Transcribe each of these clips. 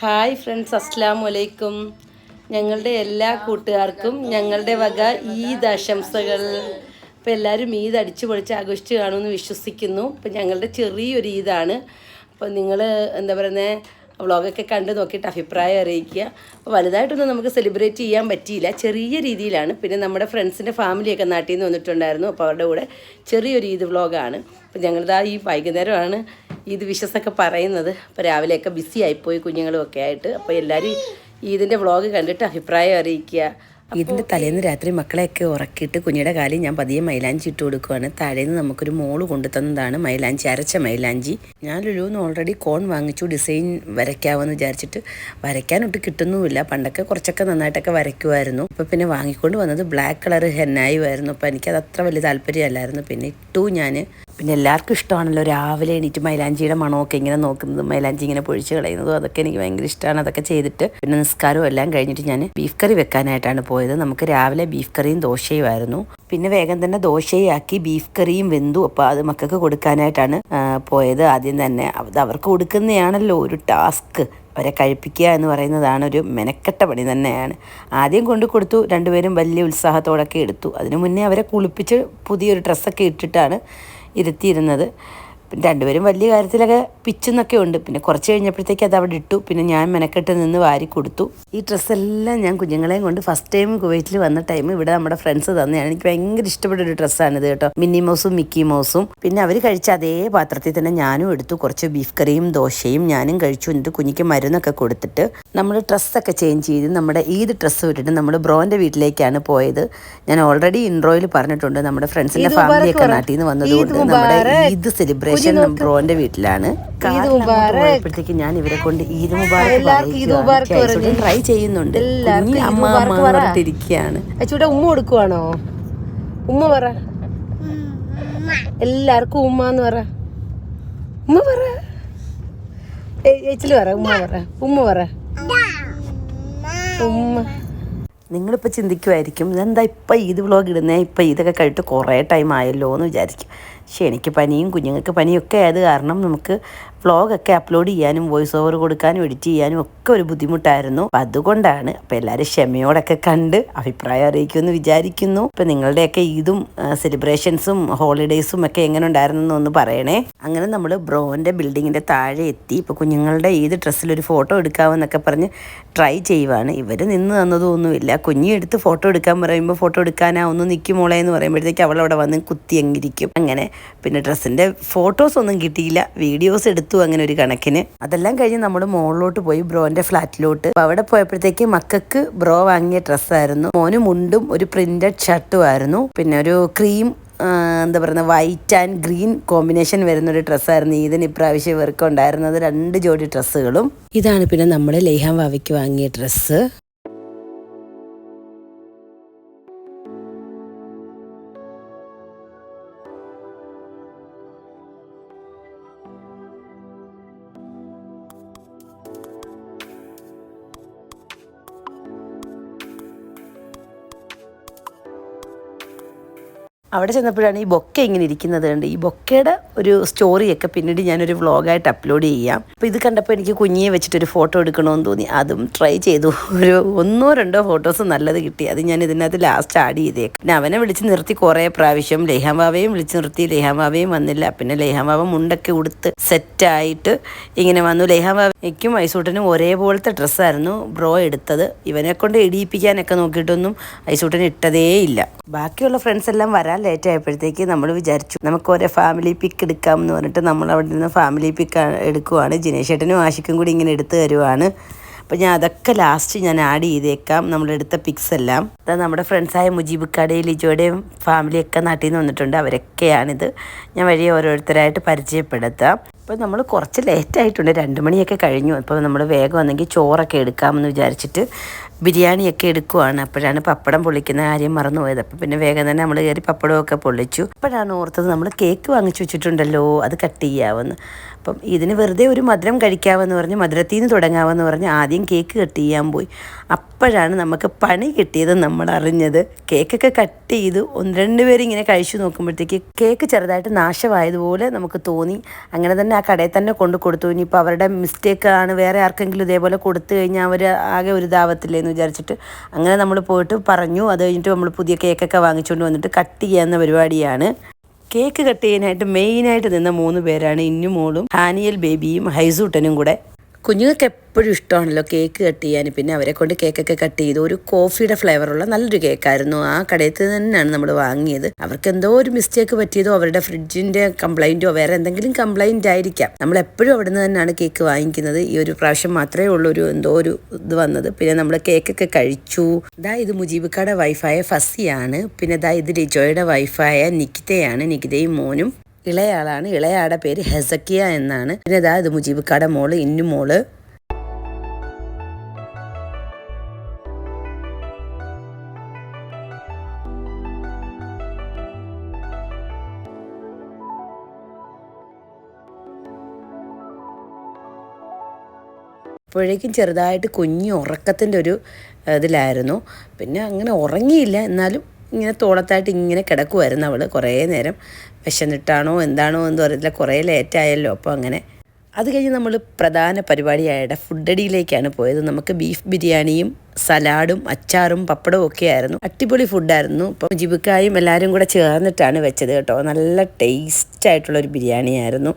Hi friends അസ്സാം വലൈക്കും ഞങ്ങളുടെ എല്ലാ കൂട്ടുകാർക്കും ഞങ്ങളുടെ വക ഈദ് ആശംസകൾ. അപ്പോൾ എല്ലാവരും ഈദ് അടിച്ചു പൊളിച്ച് ആഘോഷിച്ച് കാണുമെന്ന് വിശ്വസിക്കുന്നു. ഇപ്പം ഞങ്ങളുടെ ചെറിയൊരു ഈദാണ്. അപ്പോൾ നിങ്ങൾ എന്താ പറയുന്നത് വ്ളോഗൊക്കെ കണ്ട് നോക്കിയിട്ട് അഭിപ്രായം അറിയിക്കുക. അപ്പോൾ വലുതായിട്ടൊന്നും നമുക്ക് സെലിബ്രേറ്റ് ചെയ്യാൻ പറ്റിയില്ല. ചെറിയ രീതിയിലാണ്. പിന്നെ നമ്മുടെ ഫ്രണ്ട്സിന്റെ ഫാമിലിയൊക്കെ നാട്ടിൽ നിന്ന് വന്നിട്ടുണ്ടായിരുന്നു. അപ്പോൾ അവരുടെ കൂടെ ചെറിയൊരു ഈദ് വ്ളോഗാണ്. അപ്പോൾ ഞങ്ങളിതാ ഈ വൈകുന്നേരമാണ് ഈദ് വിഷസൊക്കെ പറയുന്നത്. അപ്പോൾ രാവിലെയൊക്കെ ബിസി ആയിപ്പോയി കുഞ്ഞുങ്ങളും ഒക്കെ ആയിട്ട്. അപ്പോൾ എല്ലാവരും ഈദിന്റെ വ്ളോഗ് കണ്ടിട്ട് അഭിപ്രായം അറിയിക്കുക. ഇതിന്റെ തലേന്ന് രാത്രി മക്കളെയൊക്കെ ഉറക്കിയിട്ട് കുഞ്ഞിയുടെ കാലിൽ ഞാൻ പതിയെ മൈലാഞ്ചി ഇട്ട് കൊടുക്കുവാണ്. താഴേന്ന് നമുക്കൊരു മോൾ കൊണ്ടു തന്നതാണ് മൈലാഞ്ചി അരച്ച മൈലാഞ്ചി. ഞാൻ ലുലുന്ന് ഓൾറെഡി കോൺ വാങ്ങിച്ചു ഡിസൈൻ വരയ്ക്കാമെന്ന് വിചാരിച്ചിട്ട് വരയ്ക്കാനൊട്ട് കിട്ടുന്നുമില്ല. പണ്ടൊക്കെ കുറച്ചൊക്കെ നന്നായിട്ടൊക്കെ വരയ്ക്കുമായിരുന്നു അപ്പോൾ പിന്നെ വാങ്ങിക്കൊണ്ട് വന്നത് ബ്ലാക്ക് കളർ ഹെന്നായുമായിരുന്നു അപ്പോൾ എനിക്കത് അത്ര വലിയ താല്പര്യമല്ലായിരുന്നു. പിന്നെ ഇട്ടു ഞാൻ പിന്നെ എല്ലാവർക്കും ഇഷ്ടമാണല്ലോ. രാവിലെ എണീറ്റ് മൈലാഞ്ചിയുടെ മണമൊക്കെ ഇങ്ങനെ നോക്കുന്നത് മൈലാഞ്ചി ഇങ്ങനെ പൊഴിച്ച് കളയുന്നതും അതൊക്കെ എനിക്ക് ഭയങ്കര ഇഷ്ടമാണ്. അതൊക്കെ ചെയ്തിട്ട് പിന്നെ നിസ്കാരവും എല്ലാം കഴിഞ്ഞിട്ട് ഞാൻ ബീഫ് കറി വെക്കാനായിട്ടാണ് പോയത്. നമുക്ക് രാവിലെ ബീഫ് കറിയും ദോശയും ആയിരുന്നു. പിന്നെ വേഗം തന്നെ ദോശയാക്കി ബീഫ് കറിയും വെന്തു. അപ്പോൾ അത് മക്കൾക്ക് കൊടുക്കാനായിട്ടാണ് പോയത്. ആദ്യം തന്നെ അത് അവർക്ക് കൊടുക്കുന്നതാണല്ലോ. ഒരു ടാസ്ക്. അവരെ കഴിപ്പിക്കുക എന്ന് പറയുന്നതാണ് ഒരു മെനക്കെട്ട പണി തന്നെയാണ്. ആദ്യം കൊണ്ട് കൊടുത്തു. രണ്ടുപേരും വലിയ ഉത്സാഹത്തോടൊക്കെ എടുത്തു. അതിനു മുന്നേ അവരെ കുളിപ്പിച്ച് പുതിയൊരു ഡ്രസ്സൊക്കെ ഇട്ടിട്ടാണ് ഇരുത്തിയിരുന്നത്. പിന്നെ രണ്ടുപേരും വലിയ കാര്യത്തിലൊക്കെ പിച്ചെന്നൊക്കെ ഉണ്ട്. പിന്നെ കുറച്ച് കഴിഞ്ഞപ്പോഴത്തേക്ക് അത് അവിടെ ഇട്ടു. പിന്നെ ഞാൻ മെനക്കെട്ട് നിന്ന് വാരി കൊടുത്തു. ഈ ഡ്രസ്സെല്ലാം ഞാൻ കുഞ്ഞുങ്ങളെയും കൊണ്ട് ഫസ്റ്റ് ടൈം കുവൈറ്റിൽ വന്ന ടൈം ഇവിടെ നമ്മുടെ ഫ്രണ്ട്സ് തന്നെയാണ്. എനിക്ക് ഭയങ്കര ഇഷ്ടപ്പെട്ട ഒരു ഡ്രസ്സാണിത് കേട്ടോ. മിന്നി മൗസും മിക്കി മൗസും പിന്നെ അവർ കഴിച്ച അതേ പാത്രത്തിൽ തന്നെ ഞാനും എടുത്തു. കുറച്ച് ബീഫ് കറിയും ദോശയും ഞാനും കഴിച്ചു. എന്നിട്ട് കുഞ്ഞിക്ക് മരുന്നൊക്കെ കൊടുത്തിട്ട് നമ്മൾ ഡ്രസ്സൊക്കെ ചേഞ്ച് ചെയ്ത് നമ്മുടെ ഈദ് ഡ്രസ്സ് വിട്ടിട്ട് നമ്മൾ ബ്രോന്റെ വീട്ടിലേക്കാണ് പോയത്. ഞാൻ ഓൾറെഡി ഇൻട്രോയിൽ പറഞ്ഞിട്ടുണ്ട് നമ്മുടെ ഫ്രണ്ട്സിന്റെ ഫാമിലിയൊക്കെ നാട്ടിൽ നിന്ന് വന്നതുകൊണ്ട് നമ്മുടെ ഈദ് സെലിബ്രേഷൻ ബ്രോന്റെ വീട്ടിലാണ്. പോയപ്പോഴത്തേക്ക് ഞാൻ ഇവരെ കൊണ്ട് ഈദ് മുബാറക്ക് ട്രൈ ചെയ്യുന്നുണ്ട്. കുഞ്ഞി അമ്മ അമ്മ എന്ന് പറഞ്ഞിട്ടിരിക്കുകയാണ്. അച്ചൂടെ ഉമ്മ കൊടുക്കുവാണോ? ഉമ്മ പറ. എല്ലാവർക്കും ഉമ്മ എന്ന് പറ. ഉമ്മ പറ. ഏച്ചിൽ പറ ഉമ്മ പറ. ഉമ്മ പറ. ഉമ്മ. നിങ്ങളിപ്പോൾ ചിന്തിക്കുമായിരിക്കും ഇതെന്താ ഇപ്പം ഈദ് വ്ളോഗ് ഇടുന്നേ? ഇപ്പം ഇതൊക്കെ കഴിഞ്ഞിട്ട് കുറേ ടൈം ആയല്ലോ എന്ന് വിചാരിക്കും. പക്ഷേ എനിക്ക് പനിയും കുഞ്ഞുങ്ങൾക്ക് പനിയൊക്കെ ആയത് കാരണം നമുക്ക് വ്ളോഗൊക്കെ അപ്ലോഡ് ചെയ്യാനും വോയിസ് ഓവർ കൊടുക്കാനും എഡിറ്റ് ചെയ്യാനും ഒക്കെ ഒരു ബുദ്ധിമുട്ടായിരുന്നു. അപ്പം അതുകൊണ്ടാണ് അപ്പം എല്ലാവരും ക്ഷമയോടൊക്കെ കണ്ട് അഭിപ്രായം അറിയിക്കുമെന്ന് വിചാരിക്കുന്നു. ഇപ്പം നിങ്ങളുടെയൊക്കെ ഈദും സെലിബ്രേഷൻസും ഹോളിഡേയ്സും ഒക്കെ എങ്ങനെ ഉണ്ടായിരുന്നു ഒന്ന് പറയണേ. അങ്ങനെ നമ്മൾ ബ്രോന്റെ ബിൽഡിങ്ങിന്റെ താഴെ എത്തി. ഇപ്പോൾ കുഞ്ഞുങ്ങളുടെ ഈദ് ഡ്രസ്സിൽ ഒരു ഫോട്ടോ എടുക്കാമെന്നൊക്കെ പറഞ്ഞ് ട്രൈ ചെയ്യുവാണ്. ഇവർ നിന്ന് തന്നതൊന്നുമില്ല. കുഞ്ഞി എടുത്ത് ഫോട്ടോ എടുക്കാൻ പറയുമ്പോൾ ഫോട്ടോ എടുക്കാനാ ഒന്ന് നിൽക്കുമോളെ എന്ന് പറയുമ്പോഴത്തേക്ക് അവിടെ വന്ന് കുത്തി അങ്ങിരിക്കും അങ്ങനെ പിന്നെ ഡ്രസ്സിന്റെ ഫോട്ടോസ് ഒന്നും കിട്ടിയില്ല. വീഡിയോസ് എടുത്തു അങ്ങനെ ഒരു കണക്കിന്. അതെല്ലാം കഴിഞ്ഞ് നമ്മൾ മുകളിലോട്ട് പോയി ബ്രോന്റെ ഫ്ലാറ്റിലോട്ട്. അപ്പോൾ അവിടെ പോയപ്പോഴത്തേക്ക് മക്കൾക്ക് ബ്രോ വാങ്ങിയ ഡ്രസ്സായിരുന്നു. മോന് മുണ്ടും ഒരു പ്രിന്റഡ് ഷർട്ടും ആയിരുന്നു. പിന്നെ ഒരു ക്രീം എന്താ പറയുക വൈറ്റ് ആൻഡ് ഗ്രീൻ കോമ്പിനേഷൻ വരുന്ന ഒരു ഡ്രസ്സായിരുന്നു ഇതിന് ഇപ്രാവശ്യം ഇവർക്ക് ഉണ്ടായിരുന്നത്. രണ്ട് ജോഡി ഡ്രസ്സുകളും. ഇതാണ് പിന്നെ നമ്മുടെ ലേഹാം വാവയ്ക്ക് വാങ്ങിയ ഡ്രസ്സ്. അവിടെ ചെന്നപ്പോഴാണ് ഈ ബൊക്കെ ഇങ്ങനെ ഇരിക്കുന്നത് കണ്ട് ഈ ബൊക്കയുടെ ഒരു സ്റ്റോറിയൊക്കെ പിന്നീട് ഞാനൊരു വ്ളോഗായിട്ട് അപ്ലോഡ് ചെയ്യാം. അപ്പോൾ ഇത് കണ്ടപ്പോൾ എനിക്ക് കുഞ്ഞിയെ വെച്ചിട്ടൊരു ഫോട്ടോ എടുക്കണമെന്ന് തോന്നി. അതും ട്രൈ ചെയ്തു. ഒരു ഒന്നോ രണ്ടോ ഫോട്ടോസ് നല്ലത് കിട്ടി. അത് ഞാൻ ഇതിനകത്ത് ലാസ്റ്റ് ആഡ് ചെയ്തേക്കും. പിന്നെ അവനെ വിളിച്ച് നിർത്തി കുറേ പ്രാവശ്യം. ലേഹാമാവയും വിളിച്ച് നിർത്തി. ലേഹാമാവയും വന്നില്ല. പിന്നെ ലേഹാമാവ മുണ്ടൊക്കെ ഉടുത്ത് സെറ്റായിട്ട് ഇങ്ങനെ വന്നു. ലേഹാമാവയ്ക്കും ഐസൂട്ടനും ഒരേപോലത്തെ ഡ്രസ്സായിരുന്നു ബ്രോ എടുത്തത്. ഇവനെ കൊണ്ട് ഇടിയിപ്പിക്കാനൊക്കെ നോക്കിയിട്ടൊന്നും ഐസൂട്ടൻ ഇട്ടതേ ഇല്ല ബാക്കിയുള്ള ഫ്രണ്ട്സ് എല്ലാം വരാൻ ലേറ്റ് ആയപ്പോഴത്തേക്ക് നമ്മൾ വിചാരിച്ചു നമുക്ക് ഒരേ ഫാമിലി പിക്ക് എടുക്കാം എന്ന് പറഞ്ഞിട്ട് നമ്മൾ അവിടെ നിന്ന് ഫാമിലി പിക്ക് എടുക്കുവാണ്. ജിനേഷേട്ടനും ആഷിക്കും കൂടി ഇങ്ങനെ എടുത്തു തരുവാണ്. അപ്പം ഞാൻ അതൊക്കെ ലാസ്റ്റ് ഞാൻ ആഡ് ചെയ്തേക്കാം. നമ്മളെടുത്ത പിക്സ് എല്ലാം. അത് നമ്മുടെ ഫ്രണ്ട്സായ മുജീബ് കടയിൽ ലിജോയുടെയും ഫാമിലിയൊക്കെ നാട്ടിൽ നിന്ന് വന്നിട്ടുണ്ട്. അവരൊക്കെയാണിത്. ഞാൻ വഴി ഓരോരുത്തരായിട്ട് പരിചയപ്പെടുത്താം. അപ്പോൾ നമ്മൾ കുറച്ച് ലേറ്റായിട്ടുണ്ട് രണ്ട് മണിയൊക്കെ കഴിഞ്ഞു. അപ്പോൾ നമ്മൾ വേഗം വന്നെങ്കിൽ ചോറൊക്കെ എടുക്കാമെന്ന് വിചാരിച്ചിട്ട് ബിരിയാണിയൊക്കെ എടുക്കുവാണ്. അപ്പോഴാണ് പപ്പടം പൊള്ളിക്കുന്ന കാര്യം മറന്നുപോയത്. അപ്പോൾ പിന്നെ വേഗം തന്നെ നമ്മൾ കയറി പപ്പടമൊക്കെ പൊള്ളിച്ചു. അപ്പോഴാണ് ഓർത്തത് നമ്മൾ കേക്ക് വാങ്ങിച്ചു വെച്ചിട്ടുണ്ടല്ലോ അത് കട്ട് ചെയ്യാമെന്ന് അപ്പം ഇതിന് വെറുതെ ഒരു മധുരം കഴിക്കാമെന്ന് പറഞ്ഞ് മധുരത്തിൽ നിന്ന് തുടങ്ങാമെന്ന് പറഞ്ഞ് ആദ്യം കേക്ക് കട്ട് ചെയ്യാൻ പോയി. അപ്പോഴാണ് നമുക്ക് പണി കിട്ടിയത് നമ്മൾ അറിഞ്ഞത്. കേക്കൊക്കെ കട്ട് ചെയ്ത് ഒന്ന് രണ്ട് പേര് ഇങ്ങനെ കഴിച്ചു നോക്കുമ്പോഴത്തേക്ക് കേക്ക് ചെറുതായിട്ട് നാശമായതുപോലെ നമുക്ക് തോന്നി. അങ്ങനെ തന്നെ ആ കടയിൽ തന്നെ കൊണ്ട് കൊടുത്തു. ഇനിയിപ്പോൾ അവരുടെ മിസ്റ്റേക്ക് ആണ് വേറെ ആർക്കെങ്കിലും ഇതേപോലെ കൊടുത്തു കഴിഞ്ഞാൽ അവർ ആകെ ഒരു ഇതാവത്തില്ലേ എന്ന് വിചാരിച്ചിട്ട് അങ്ങനെ നമ്മൾ പോയിട്ട് പറഞ്ഞു. അത് കഴിഞ്ഞിട്ട് നമ്മൾ പുതിയ കേക്കൊക്കെ വാങ്ങിച്ചുകൊണ്ട് വന്നിട്ട് കട്ട് ചെയ്യാവുന്ന പരിപാടിയാണ്. കേക്ക് കട്ട് ചെയ്യാനായിട്ട് മെയിനായിട്ട് നിന്ന മൂന്ന് പേരാണ് ഇന്നുമോളും ഹാനിയൽ ബേബിയും ഹൈസൂട്ടനും കൂടെ. കുഞ്ഞുങ്ങൾക്ക് എപ്പോഴും ഇഷ്ടമാണല്ലോ കേക്ക് കട്ട് ചെയ്യാൻ. പിന്നെ അവരെ കൊണ്ട് കേക്കൊക്കെ കട്ട് ചെയ്തു ഒരു കോഫിയുടെ ഫ്ലേവറുള്ള നല്ലൊരു കേക്കായിരുന്നു. ആ കടയിൽ തന്നെയാണ് നമ്മൾ വാങ്ങിയത്. അവർക്ക് എന്തോ ഒരു മിസ്റ്റേക്ക് പറ്റിയതോ അവരുടെ ഫ്രിഡ്ജിന്റെ കംപ്ലൈന്റോ വേറെ എന്തെങ്കിലും കംപ്ലൈന്റ് ആയിരിക്കാം. നമ്മൾ എപ്പോഴും അവിടെ നിന്ന് തന്നെയാണ് കേക്ക് വാങ്ങിക്കുന്നത്. ഈ ഒരു പ്രാവശ്യം മാത്രമേ ഉള്ളൂ ഒരു എന്തോ ഒരു ഇത് വന്നത്. പിന്നെ നമ്മൾ കേക്കൊക്കെ കഴിച്ചു. ദാ ഇത് മുജീബിക്കയുടെ വൈഫായ ഫസിയാണ്. പിന്നെ ദാ ഇത് ലിജോയുടെ വൈഫായ നിക്കിതയാണ് നിക്കിതയും മോനും. ഇളയാളാണ്. ഇളയാടെ പേര് ഹെസക്കിയ എന്നാണ്. പിന്നെ ദാ ഇത് മുജീബിക്കാടെ മോൾ ഇന്നു മോൾ. അപ്പോഴേക്കും ചെറുതായിട്ട് കുഞ്ഞു ഉറക്കത്തിന്റെ ഒരു ഇതിലായിരുന്നു. പിന്നെ അങ്ങനെ ഉറങ്ങിയില്ല. എന്നാലും ഇങ്ങനെ തോളത്തായിട്ട് ഇങ്ങനെ കിടക്കുമായിരുന്നു അവൾ കുറേ നേരം വിശന്നിട്ടാണോ എന്താണോ എന്ന് പറഞ്ഞില്ല കുറേ ലേറ്റായല്ലോ അപ്പോൾ അങ്ങനെ. അത് കഴിഞ്ഞ് നമ്മൾ പ്രധാന പരിപാടിയായ ഫുഡടിയിലേക്കാണ് പോയത്. നമുക്ക് ബീഫ് ബിരിയാണിയും സലാഡും അച്ചാറും പപ്പടവും ഒക്കെ ആയിരുന്നു. അടിപൊളി ഫുഡായിരുന്നു ഇപ്പം ജിബിക്കായും എല്ലാവരും കൂടെ ചേർന്നിട്ടാണ് വെച്ചത് കേട്ടോ. നല്ല ടേസ്റ്റ് ആയിട്ടുള്ള ഒരു ബിരിയാണിയായിരുന്നു.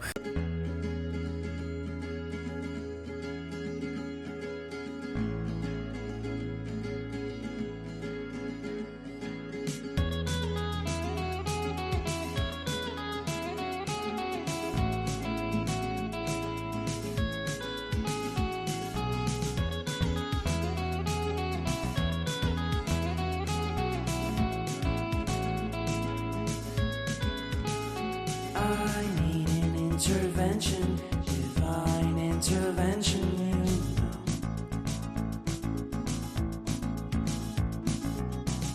Intervention, divine intervention. You know.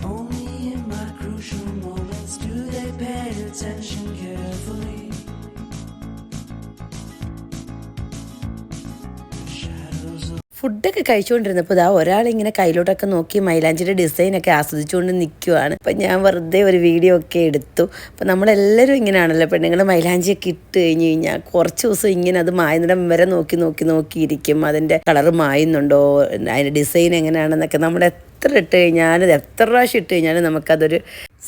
Only in my crucial moments do they pay attention ഫുഡൊക്കെ കഴിച്ചുകൊണ്ടിരുന്നപ്പോൾ ഇതാ ഒരാളിങ്ങനെ കയ്യിലോട്ടൊക്കെ നോക്കി മൈലാഞ്ചിയുടെ ഡിസൈനൊക്കെ ആസ്വദിച്ചുകൊണ്ട് നിൽക്കുവാണ് അപ്പം ഞാൻ വെറുതെ ഒരു വീഡിയോ ഒക്കെ എടുത്തു. അപ്പം നമ്മളെല്ലാവരും ഇങ്ങനെയാണല്ലോ പെണ്ണുങ്ങൾ മൈലാഞ്ചിയൊക്കെ ഇട്ട് കഴിഞ്ഞ് കഴിഞ്ഞാൽ കുറച്ച് ദിവസം ഇങ്ങനെ അത് മായുന്നിടം വരെ നോക്കി നോക്കി നോക്കിയിരിക്കും അതിന്റെ കളർ മായുന്നുണ്ടോ? അതിന്റെ ഡിസൈൻ എങ്ങനെയാണെന്നൊക്കെ നമ്മൾ എത്ര ഇട്ട് കഴിഞ്ഞാലും എത്ര പ്രാവശ്യം ഇട്ട് കഴിഞ്ഞാലും നമുക്കതൊരു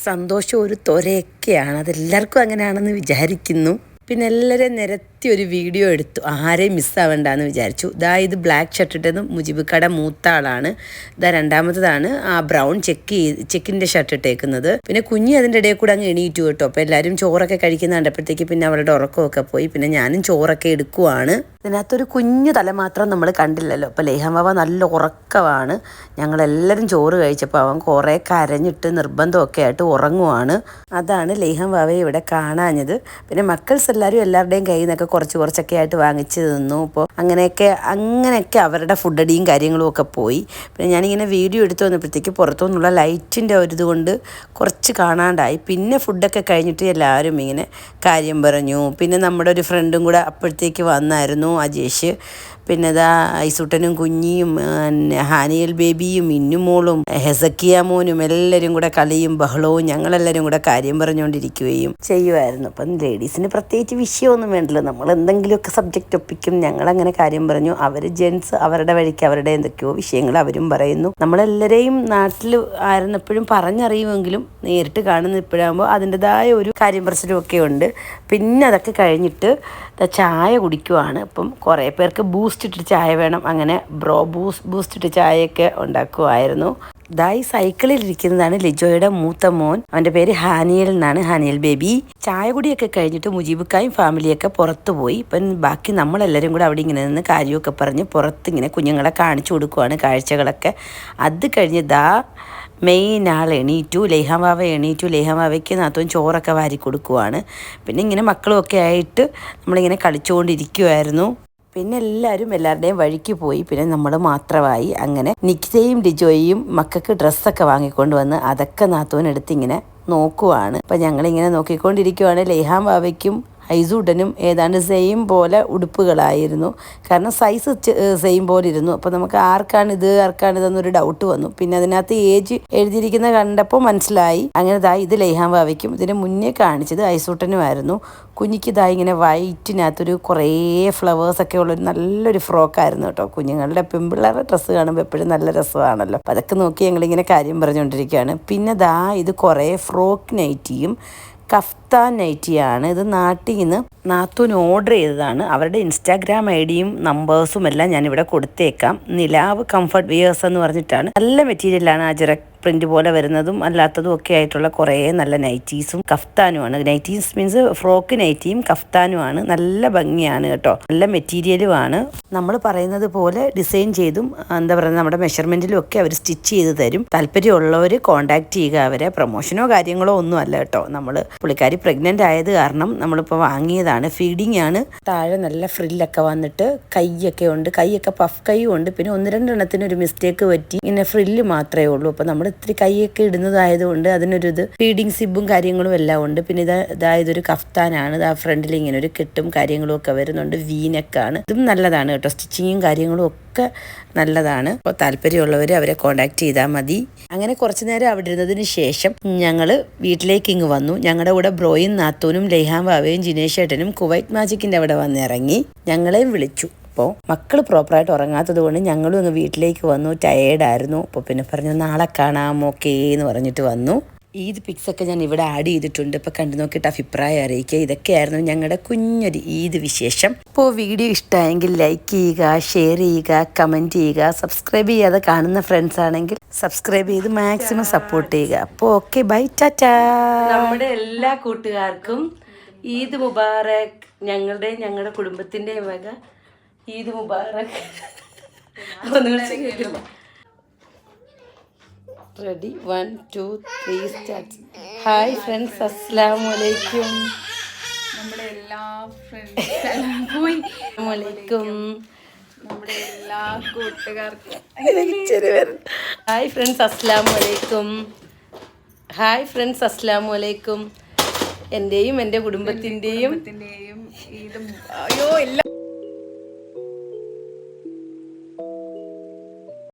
സന്തോഷം ഒരു ത്വരയൊക്കെയാണ്. അതെല്ലാവർക്കും അങ്ങനെയാണെന്ന് വിചാരിക്കുന്നു. പിന്നെ എല്ലാവരെയും നിരത്തി ഒരു വീഡിയോ എടുത്തു. ആരെയും മിസ്സാവണ്ടെന്ന് വിചാരിച്ചു. ദാ ഇത് ബ്ലാക്ക് ഷർട്ട് ഇട്ടത് കട മൂത്ത ആളാണ്. ദാ രണ്ടാമത്തതാണ് ആ ബ്രൗൺ ചെക്ക് ചെക്കിന്റെ ഷർട്ട് ഇട്ടേക്കുന്നത്. പിന്നെ കുഞ്ഞി അതിന്റെ ഇടയിൽ കൂടെ അങ്ങ് എണീറ്റു കേട്ടോ. അപ്പോൾ എല്ലാവരും ചോറൊക്കെ കഴിക്കുന്ന കണ്ടപ്പോഴത്തേക്ക് പിന്നെ അവളുടെ ഉറക്കമൊക്കെ പോയി. പിന്നെ ഞാനും ചോറൊക്കെ എടുക്കുവാണ്. ഇതിനകത്തൊരു കുഞ്ഞു തല മാത്രം നമ്മൾ കണ്ടില്ലല്ലോ. അപ്പോൾ ലേഹമാവ നല്ല ഉറക്കമാണ്. ഞങ്ങളെല്ലാവരും ചോറ് കഴിച്ചപ്പോൾ അവൻ കുറേ കരഞ്ഞിട്ട് നിർബന്ധമൊക്കെ ആയിട്ട് ഉറങ്ങുവാണ്. അതാണ് ലേഹം വാവയെ ഇവിടെ കാണാഞ്ഞത്. പിന്നെ മക്കൾസ് എല്ലാവരും എല്ലാവരുടെയും കയ്യിൽ നിന്നൊക്കെ കുറച്ച് കുറച്ചൊക്കെ ആയിട്ട് വാങ്ങിച്ച് തിന്നു. അപ്പോൾ അങ്ങനെയൊക്കെ അങ്ങനെയൊക്കെ അവരുടെ ഫുഡടിയും കാര്യങ്ങളും ഒക്കെ പോയി. പിന്നെ ഞാനിങ്ങനെ വീഡിയോ എടുത്തു വന്നപ്പോഴത്തേക്ക് പുറത്തുനിന്നുള്ള ലൈറ്റിന്റെ ഒരു കുറച്ച് കാണാണ്ടായി. പിന്നെ ഫുഡൊക്കെ കഴിഞ്ഞിട്ട് എല്ലാവരും ഇങ്ങനെ കാര്യം പറഞ്ഞു. പിന്നെ നമ്മുടെ ഒരു ഫ്രണ്ടും കൂടെ അപ്പോഴത്തേക്ക് വന്നായിരുന്നു അജേഷ്. പിന്നെ ഇതാ ഐസുട്ടനും കുഞ്ഞിയും ഹാനിയൽ ബേബിയും ഇന്നുമോളും ഹെസക്കിയ മോനും എല്ലാവരും കൂടെ കളിയും ബഹളവും ഞങ്ങളെല്ലാവരും കൂടെ കാര്യം പറഞ്ഞുകൊണ്ടിരിക്കുകയും ചെയ്യുമായിരുന്നു അപ്പം ലേഡീസിന് പ്രത്യേകിച്ച് വിഷയമൊന്നും വേണ്ടല്ലോ. നമ്മൾ എന്തെങ്കിലുമൊക്കെ സബ്ജക്റ്റ് ഒപ്പിക്കും. ഞങ്ങളങ്ങനെ കാര്യം പറഞ്ഞു. അവർ ജെൻസ് അവരുടെ വഴിക്ക് അവരുടെ എന്തൊക്കെയോ വിഷയങ്ങൾ അവരും പറയുന്നു. നമ്മളെല്ലാവരെയും നാട്ടിൽ ആയിരുന്നപ്പോഴും പറഞ്ഞറിയുമെങ്കിലും നേരിട്ട് കാണുന്ന ഇപ്പോഴാകുമ്പോൾ അതിന്റെതായ ഒരു കാര്യം പറച്ചിലും ഒക്കെ ഉണ്ട്. പിന്നെ അതൊക്കെ കഴിഞ്ഞിട്ട് ചായ കുടിക്കുവാണ്. അപ്പം കുറേ പേർക്ക് ബൂസ്റ്റ് ഇട്ടിട്ട് ചായ വേണം. അങ്ങനെ ബ്രോ ബൂസ് ബൂസ്റ്റ് ഇട്ട് ചായയൊക്കെ ഉണ്ടാക്കുമായിരുന്നു ദാ ഈ സൈക്കിളിൽ ഇരിക്കുന്നതാണ് ലിജോയുടെ മൂത്ത മോൻ. അവന്റെ പേര് ഹാനിയൽ എന്നാണ്. ഹാനിയൽ ബേബി. ചായ കുടിയൊക്കെ കഴിഞ്ഞിട്ട് മുജീബുക്കായും ഫാമിലിയൊക്കെ പുറത്തു പോയി. ഇപ്പം ബാക്കി നമ്മളെല്ലാവരും കൂടെ അവിടെ ഇങ്ങനെ നിന്ന് കാര്യമൊക്കെ പറഞ്ഞ് പുറത്തിങ്ങനെ കുഞ്ഞുങ്ങളെ കാണിച്ചു കൊടുക്കുവാണ് കാഴ്ചകളൊക്കെ. അത് കഴിഞ്ഞ് ദാ മെയിൻ ആൾ എണീറ്റു ലേഹാമാവ എണീറ്റു ലേഹാമാവയ്ക്ക് നാത്തോൻ ചോറൊക്കെ വാരി കൊടുക്കുവാണ്. പിന്നെ ഇങ്ങനെ മക്കളുമൊക്കെ ആയിട്ട് നമ്മളിങ്ങനെ കളിച്ചുകൊണ്ടിരിക്കുമായിരുന്നു പിന്നെ എല്ലാവരും എല്ലാവരുടെയും വഴിക്ക് പോയി. പിന്നെ നമ്മൾ മാത്രമായി അങ്ങനെ നിഖിതയും ഡിജോയും മക്കൾക്ക് ഡ്രസ്സൊക്കെ വാങ്ങിക്കൊണ്ട് വന്ന് അതൊക്കെ നാത്തോനെടുത്ത് ഇങ്ങനെ നോക്കുവാണ്. അപ്പം ഞങ്ങളിങ്ങനെ നോക്കിക്കൊണ്ടിരിക്കുവാണ്. ലേഹാം ബാവയ്ക്കും ഐസൂട്ടനും ഏതാണ്ട് സെയിം പോലെ ഉടുപ്പുകളായിരുന്നു. കാരണം സൈസ് സെയിം പോലെ ഇരുന്നു. അപ്പോൾ നമുക്ക് ആർക്കാണ് ഇത് ആർക്കാണ് ഇതെന്നൊരു ഡൗട്ട് വന്നു. പിന്നെ അതിനകത്ത് ഏജ് എഴുതിയിരിക്കുന്ന കണ്ടപ്പോൾ മനസ്സിലായി. അങ്ങനെ ദാ ഇത് ലൈഹാൻ ഭാവിക്കും ഇതിന് മുന്നേ കാണിച്ചത് ഐസൂട്ടനുമായിരുന്നു. കുഞ്ഞിക്ക് ഇതാ ഇങ്ങനെ വൈറ്റിനകത്തൊരു കുറേ ഫ്ലവേഴ്സൊക്കെ ഉള്ളൊരു നല്ലൊരു ഫ്രോക്കായിരുന്നു കേട്ടോ. കുഞ്ഞുങ്ങളുടെ പെൺപിള്ളേരുടെ ഡ്രസ്സ് കാണുമ്പോൾ എപ്പോഴും നല്ല രസമാണല്ലോ. അപ്പോൾ അതൊക്കെ നോക്കി ഞങ്ങളിങ്ങനെ കാര്യം പറഞ്ഞുകൊണ്ടിരിക്കുകയാണ്. പിന്നെ ദാ ഇത് കുറേ ഫ്രോക്ക് നൈറ്റിയും കഫ്താൻ നൈറ്റിയാണ്. ഇത് നാട്ടിൽ നിന്ന് നാത്തൂന് ഓർഡർ ചെയ്തതാണ്. അവരുടെ ഇൻസ്റ്റാഗ്രാം ഐ ഡിയും നമ്പേഴ്സും എല്ലാം ഞാനിവിടെ കൊടുത്തേക്കാം. നിലാവ് കംഫർട്ട് വിയേഴ്സ് എന്ന് പറഞ്ഞിട്ടാണ്. നല്ല മെറ്റീരിയലാണ് അജറക് പ്രിന്റ് പോലെ വരുന്നതും അല്ലാത്തതും ഒക്കെ ആയിട്ടുള്ള കുറേ നല്ല നൈറ്റീസും കഫ്താനുമാണ്. നൈറ്റീസ് മീൻസ് ഫ്രോക്ക് നൈറ്റിയും കഫ്താനുമാണ്. നല്ല ഭംഗിയാണ് കേട്ടോ. നല്ല മെറ്റീരിയലുമാണ് നമ്മൾ പറയുന്നത് പോലെ ഡിസൈൻ ചെയ്തും എന്താ പറയുക നമ്മുടെ മെഷർമെന്റിലും ഒക്കെ അവർ സ്റ്റിച്ച് ചെയ്ത് തരും. താല്പര്യമുള്ളവർ കോൺടാക്ട് ചെയ്യുക. അവരെ പ്രൊമോഷനോ കാര്യങ്ങളോ ഒന്നും അല്ല കേട്ടോ. നമ്മൾ പുള്ളിക്കാരി പ്രഗ്നന്റ് ആയത് കാരണം നമ്മളിപ്പോൾ വാങ്ങിയതാണ്. ഫീഡിങ് ആണ്. താഴെ നല്ല ഫ്രില്ലൊക്കെ വന്നിട്ട് കൈയൊക്കെ ഉണ്ട്. കൈയൊക്കെ പഫ് കൈയും ഉണ്ട് പിന്നെ ഒന്ന് രണ്ടെണ്ണത്തിന് ഒരു മിസ്റ്റേക്ക് പറ്റി. ഇങ്ങനെ ഫ്രില്ല് മാത്രമേ ഉള്ളൂ. അപ്പോൾ നമ്മൾ ഇത്തിരി കൈയൊക്കെ ഇടുന്നതായതുകൊണ്ട് അതിനൊരു ഇത് ഫീഡിങ് സിബും കാര്യങ്ങളും എല്ലാം ഉണ്ട്. പിന്നെ ഇത് ഇതായത് ഒരു കഫ്താനാണ്. ആ ഫ്രണ്ടിൽ ഇങ്ങനെ ഒരു കെട്ടും കാര്യങ്ങളും ഒക്കെ വരുന്നുണ്ട്. വീനക്കാണ് ഇതും നല്ലതാണ് കേട്ടോ. സ്റ്റിച്ചിങ്ങും കാര്യങ്ങളും ഒക്കെ നല്ലതാണ്. അപ്പോൾ താല്പര്യമുള്ളവർ അവരെ കോണ്ടാക്ട് ചെയ്താൽ മതി. അങ്ങനെ കുറച്ച് നേരം അവിടെ ഇരുന്നതിന് ശേഷം ഞങ്ങൾ വീട്ടിലേക്ക് ഇങ്ങ് വന്നു. ഞങ്ങളുടെ കൂടെ ബ്രോയും നാത്തൂനും ലൈഹാൻ ബാവയും ജിനേഷ് ഏട്ടനും കുവൈറ്റ് മാജിക്കിന്റെ അവിടെ വന്നിറങ്ങി ഞങ്ങളെയും വിളിച്ചു. അപ്പോൾ മക്കൾ പ്രോപ്പറായിട്ട് ഉറങ്ങാത്തത് കൊണ്ട് ഞങ്ങളും അങ്ങ് വീട്ടിലേക്ക് വന്നു ടയേർഡായിരുന്നു അപ്പോൾ പിന്നെ പറഞ്ഞു നാളെ കാണാം ഓക്കേ എന്ന് പറഞ്ഞിട്ട് വന്നു. ഈദ് പിക്സൊക്കെ ഞാൻ ഇവിടെ ആഡ് ചെയ്തിട്ടുണ്ട്. ഇപ്പോൾ കണ്ടു നോക്കിയിട്ട് അഭിപ്രായം അറിയിക്കുക. ഇതൊക്കെയായിരുന്നു ഞങ്ങളുടെ കുഞ്ഞൊരു ഈദ് വിശേഷം. ഇപ്പോൾ വീഡിയോ ഇഷ്ടമായെങ്കിൽ ലൈക്ക് ചെയ്യുക ഷെയർ ചെയ്യുക കമന്റ് ചെയ്യുക. സബ്സ്ക്രൈബ് ചെയ്യാതെ കാണുന്ന ഫ്രണ്ട്സ് ആണെങ്കിൽ സബ്സ്ക്രൈബ് ചെയ്ത് മാക്സിമം സപ്പോർട്ട് ചെയ്യുക. അപ്പോൾ ഓക്കെ ബൈ ടാറ്റാ നമ്മുടെ എല്ലാ കൂട്ടുകാർക്കും ഈദ് മുബാറക്. ഞങ്ങളുടെ ഞങ്ങളുടെ കുടുംബത്തിന്റെ വക Eid Mubarak. Ready one two three start hi friends അസ്സാം വലൈക്കും നമ്മുടെ എല്ലാ ഫ്രണ്ട്സ് വലൈക്കും നമ്മുടെ എല്ലാ കൂട്ടുകാർക്കും. ഹായ് ഫ്രണ്ട്സ് അസ്സാം വലൈക്കും ഹായ് ഫ്രണ്ട്സ് അസ്സാം വലൈക്കും എന്റെയും എന്റെ കുടുംബത്തിന്റെയും അയ്യോ എല്ലാം